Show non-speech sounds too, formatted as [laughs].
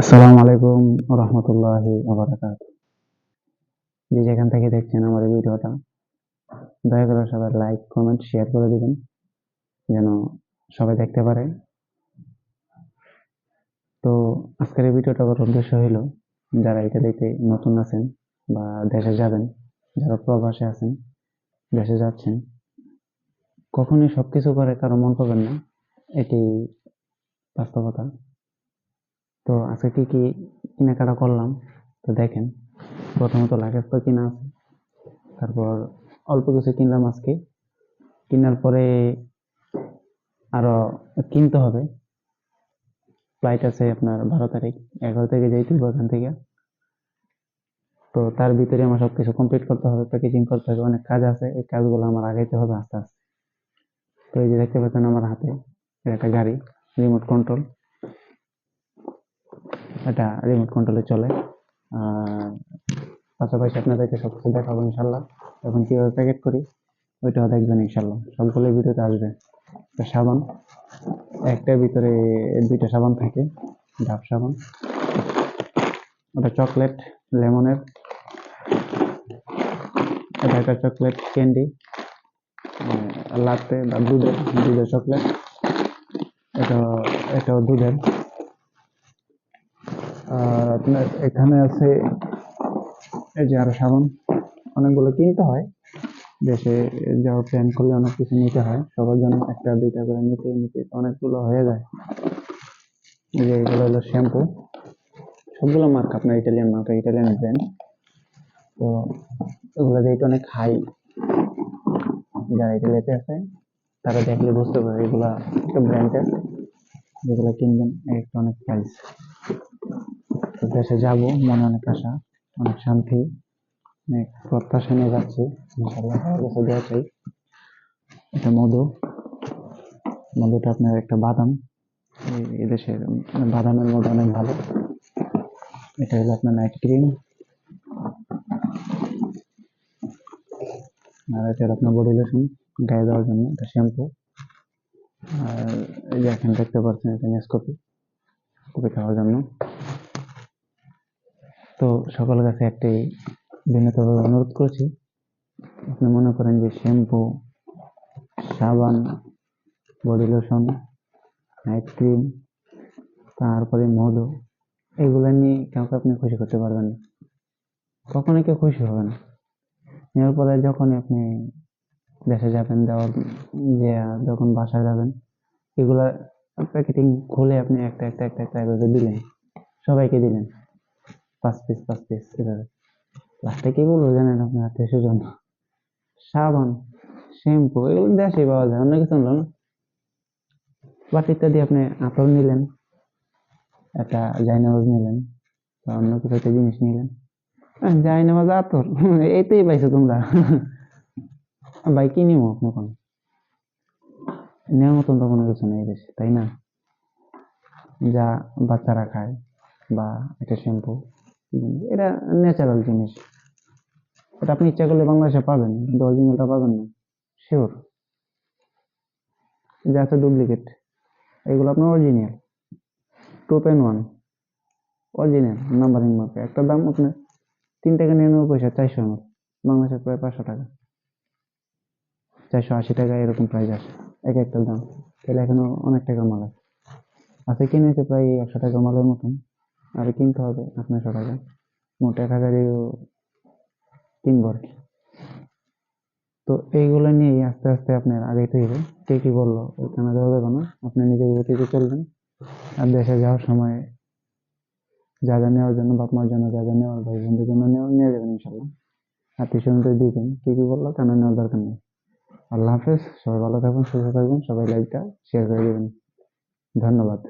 আসসালামু আলাইকুম রহমতুল্লাহি আবরাকাত যে যেখান থেকে দেখছেন আমার ভিডিওটা, দয়া করে সবাই লাইক কমেন্ট শেয়ার করে দিবেন, যেন সবাই দেখতে পারে। তো আজকের এই ভিডিওটা করার উদ্দেশ্য হলো যারা দেখতে নতুন আছেন বা দেশে যাবেন, যারা প্রবাসে আছেন, দেশে যাচ্ছেন, কখনই সবকিছু করে কারও মন পাবেন না, এটি বাস্তবতা। তো আজকে কি কি কেনাকাটা করলাম? তো দেখেন, প্রথমত লাগেজ তো কিনা আছে। তারপর অল্প কিছু কিনলাম আজকে। কেনার পরে আরও কিনতে হবে। ফ্লাইট আছে আপনার বারো তারিখ, এগারো তারিখে যাইতে হবে ওখান থেকে। তো তার ভিতরে আমার সব কিছু কমপ্লিট করতে হবে প্যাকেজিং করতে হবে, অনেক কাজ আছে। এই কাজগুলো আমার আগাইতে হবে আস্তে আস্তে। তো এই যে দেখতে পাচ্ছেন আমার হাতে একটা গাড়ি রিমোট কন্ট্রোল এটা রিমোট কন্ট্রোলে চলে। পাশাপাশি আপনাদেরকে সব কিছু দেখাবো ইনশাল্লাহ। এখন কীভাবে প্যাকেট করি, ওইটাও দেখবেন ইনশাল্লাহ। সবগুলোই ভিডিওতে আসবে। সাবান একটার ভিতরে দুইটা সাবান থাকে, ডাব সাবান। ওটা চকলেট লেমনের এটা একটা চকলেট ক্যান্ডি লাতে বা দুধের দুধের চকলেট এটা এটাও দুধের। আর আপনার এখানে আছে, এই যে আরও সাবান, অনেকগুলো কিনতে হয়। দেশে যাওয়ার প্ল্যান করলে অনেক কিছু নিতে হয়। সবার জন্য একটা, দুইটা করে নিতে নিতে অনেকগুলো হয়ে যায়। এই যে এগুলো হলো শ্যাম্পু সবগুলো মার্ক আপনার ইটালিয়ান মার্ক ইটালিয়ান ব্র্যান্ড তো এগুলো রেট অনেক হাই যারা ইটালিতে আছে, তারা দেখলে বুঝতে পারে এগুলা একটা ব্র্যান্ডের যেগুলো কিনবেন একটা অনেক প্রাইস দেশে যাব, মনে অনেক আশা, অনেক শান্তি, অনেক প্রত্যাশা নিয়ে যাচ্ছি দেওয়া চাই এটা মধু, মধুটা আপনার একটা বাদাম। এই- এই দেশের মানে বাদামের মধ্যে অনেক ভালো। এটা হলো আপনার নাইট ক্রিম আর এটা আপনার বডি লোশন, গায়ে দেওয়ার জন্য, এটা শ্যাম্পু আর এই যে এখানে দেখতে পাচ্ছেন, এটা নেসকপি কপি খাওয়ার জন্য। তো সকলের কাছে একটি বিনীতভাবে অনুরোধ করছি, আপনি মনে করেন যে শ্যাম্পু, সাবান, বডি লোশন নাইট ক্রিম তারপরে মধু, এগুলো নিয়ে কাউকে আপনি খুশি করতে পারবেন না। কখনোই কেউ খুশি হবে না। নেওয়ার পরে যখনই আপনি দেশে যাবেন দেওয়ার যে, যখন বাসায় যাবেন, এগুলা প্যাকেটিং খুলে আপনি একটা একটা একটা একটা দিলেন, সবাইকে দিলেন। পাঁচ পিস পাঁচ পিস এভাবে। লাস্টে কি বলব জানেন আপনি আত্মীয় স্বজন সাবান শ্যাম্পু এগুলো দেশে পাওয়া যায়, অন্য কিছু না। বাট ইত্যাদি আপনি আতর নিলেন, একটা জাইনামাজ নিলেন, বা অন্য কিছু একটা জিনিস নিলেন। জাইনামাজ আতর [laughs] এইটাই পাইছো তোমরা। [laughs] ভাই, কি নিবো আপনি কোন নেওয়ার মতন তো কোনো কিছু নেই দেশে, তাই না? যা বাচ্চারা খায়, বা একটা শ্যাম্পু এটা ন্যাচারাল জিনিস। এটা আপনি ইচ্ছা করলে বাংলাদেশে পাবেন, কিন্তু অরিজিনালটা পাবেন না। শিওর যা আছে ডুপ্লিকেট এগুলো আপনার original two pen one original numbering মাপে একটা দাম আপনার তিন টাকা নিরানব্বই পয়সা, চারশো এমএল। বাংলাদেশে প্রায় পাঁচশো টাকা। চারশো আশি টাকা এরকম প্রাইস আসে, এক একটা দাম। তাহলে এখনও অনেক টাকা মাল আছে। আছে কিনেছে প্রায় একশো টাকা মালের মতন। আর কিনতে হবে আপনারশো টাকা মোট এক হাজারেরও কিনবো আর কি তো এইগুলো নিয়েই আস্তে আস্তে আপনার আগাইতে হবে কে কি বলল ওখানে দেওয়া যাবে না, আপনি নিজের গতিতে চলবেন। আর দেশে যাওয়ার সময় যা যা নেওয়ার জন্য বাপ মার জন্য যা যা নেওয়ার ভাই বোনদের জন্য নেওয়া নিয়ে যাবেন ইনশাল্লাহ। আত্মীয় স্বজনদের দিবেন, কি কি বলল, কেন নেওয়ার দরকার নেই। আল্লাহ হাফেজ, সবাই ভালো থাকবেন, সুস্থ থাকবেন, সবাই লাইকটা শেয়ার করে দেবেন। ধন্যবাদ।